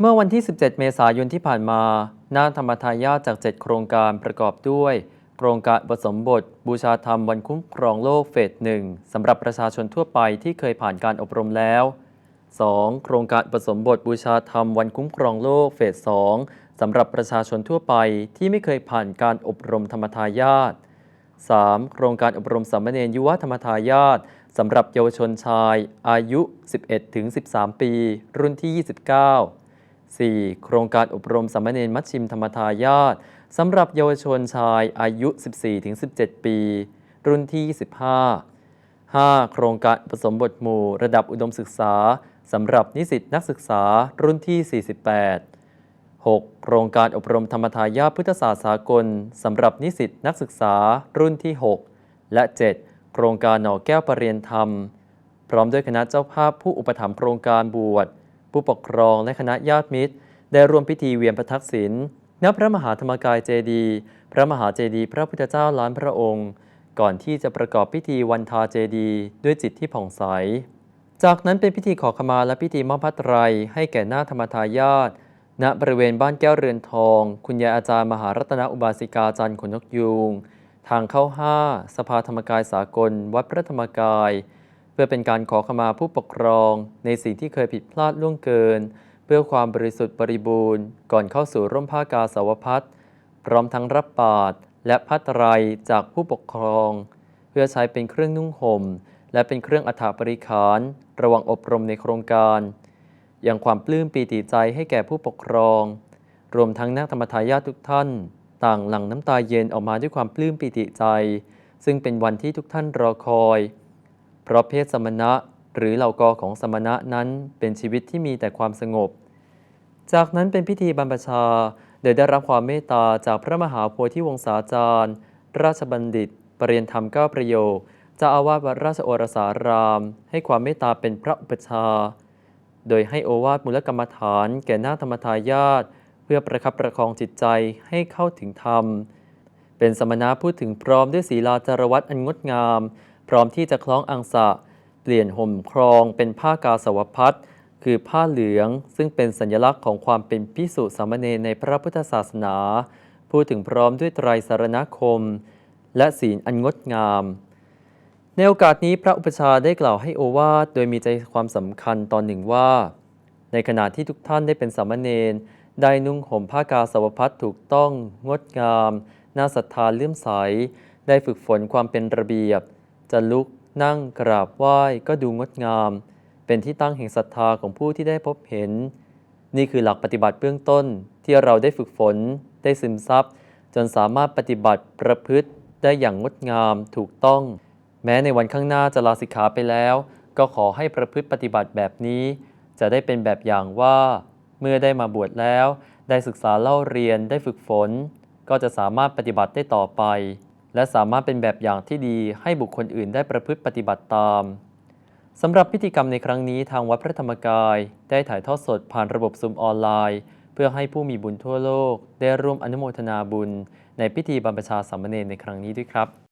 เมื่อวันที่ 17 เมษายนที่ผ่านมานาธรรมทายาจาก 7 โครงการประกอบด้วย โครงการผสมบท บูชาธรรมวันคุ้มครองโลกเฟสหนึ่งสำหรับประชาชนทั่วไปที่เคยผ่านการอบรมแล้ว 2. โครงการผสมบทบูชาธรรมวันคุ้มครองโลกเฟสสองสำหรับประชาชนทั่วไปที่ไม่เคยผ่านการอบรมธรรมทายาท 3. โครงการอบรมสามเณรยุวธรรมทายาทสำหรับเยาวชนชาย อายุ 11-13 ปี รุ่นที่ 29 4. โครงการอบรมสามเณรมัชชิมธรรมทายาทสำหรับเยาวชนชายอายุ 14-17 ปี รุ่นที่25 5. โครงการผสมบทหมู่ระดับอุดมศึกษาสำหรับนิสิตนักศึกษารุ่นที่ 48 6. โครงการอบรมธรรมทายาทพุทธศาสตร์สากลสำหรับนิสิตนักศึกษารุ่นที่ 6 และ 7. โครงการหน่อแก้วประเรียนธรรม พร้อมด้วยคณะเจ้าภาพผู้อุปถัมภ์โครงการบวช ผู้ปกครองและคณะญาติมิตร ได้ร่วมพิธีเวียนประทักษิณณพระมหาธรรมกายเจดีย์พระมหาเจดีย์พระพุทธเจ้าล้านพระองค์ ก่อนที่จะประกอบพิธีวันทาเจดีย์ด้วยจิตที่ผ่องใส จากนั้นเป็นพิธีขอขมาและพิธีมอบพัตไรให้แก่หน้าธรรมทายาทณบริเวณบ้านแก้วเรือนทอง คุณยายอาจารย์มหารัตนอุบาสิกาจันทร์ขนนกยูง ทางเข้าห้าสภาธรรมกายสากล วัดพระธรรมกาย เพื่อเป็นการขอขมาผู้ปกครองในสิ่งที่เคยผิดพลาดล่วงเกิน เพื่อความบริสุทธิ์บริบูรณ์ ก่อนเข้าสู่ร่มผ้ากาสาวพัดพร้อมทั้งรับบาตรและพัตไรจากผู้ปกครอง เพื่อใช้เป็นเครื่องนุ่งห่ม และเป็นเครื่องอัฐบริขาร ระหว่างอบรมในโครงการ อย่างความปลื้มปีติใจให้แก่ผู้ปกครอง รวมทั้งนักธรรมทายาททุกท่าน ต่างหลั่งน้ำตาเย็นออกมาด้วยความปลื้มปีติใจ ซึ่งเป็นวันที่ทุกท่านรอคอย เพราะเพศสมณะหรือเหล่ากอของสมณะนั้นเป็นชีวิตที่มีแต่ความสงบ จากนั้นเป็นพิธีบรรพชาโดยได้รับความเมตตาจากพระมหาโพธิวงศาจารย์ ราชบัณฑิตปรริยนธรรมเก้าประโยคเจ้าอาวาสวัดราชโอรสาราม ให้ความเมตตาเป็นพระอุปชา โดยให้โอวาทมูลกรรมฐาน แก่หน้าธรรมทายาทเพื่อประคับประคองจิตใจให้เข้าถึงธรรม เป็นสมณะพูดถึงพร้อมด้วยศีลาจารวัตอันงดงาม พร้อมที่จะคล้องอังสะ เปลี่ยนห่มครองเป็นผ้ากาสาวพัดคือผ้าเหลืองซึ่งเป็นสัญลักษณ์ของความเป็นพิสุสามเณรในพระพุทธศาสนา พูดถึงพร้อมด้วยไตรสารณคม และศีลอันงดงาม ในโอกาสนี้พระอุปชาได้กล่าวให้โอวาทโดยมีใจความสำคัญตอนหนึ่งว่า ในขณะที่ทุกท่านได้เป็นสามเณรได้นุ่งห่มผ้ากาสาวพัดถูกต้องงดงาม น่าศรัทธาเลื่อมใส ได้ฝึกฝนความเป็นระเบียบ จะลุกนั่งกราบไหว้ก็ดูงดงาม เป็นที่ตั้งแห่งศรัทธาของผู้ที่ได้พบเห็น นี่คือหลักปฏิบัติเบื้องต้นที่เราได้ฝึกฝน ได้ซึมซับ จนสามารถปฏิบัติประพฤติได้อย่างงดงามถูกต้อง แม้ในวันข้างหน้าจะลาสิกขาไปแล้ว ก็ขอให้ประพฤติปฏิบัติแบบนี้ จะได้เป็นแบบอย่างว่า เมื่อได้มาบวชแล้ว ได้ศึกษาเล่าเรียนได้ฝึกฝน ก็จะสามารถปฏิบัติได้ต่อไป และสามารถเป็นแบบอย่างที่ดีให้บุคคลอื่นได้ประพฤติปฏิบัติตามสำหรับพิธีกรรมในครั้งนี้ทางวัดพระธรรมกาย ได้ถ่ายทอดสดผ่านระบบซุมออนไลน์ เพื่อให้ผู้มีบุญทั่วโลก ได้ร่วมอนุโมทนาบุญ ในพิธีบรรพชาสามเณรในครั้งนี้ด้วยครับ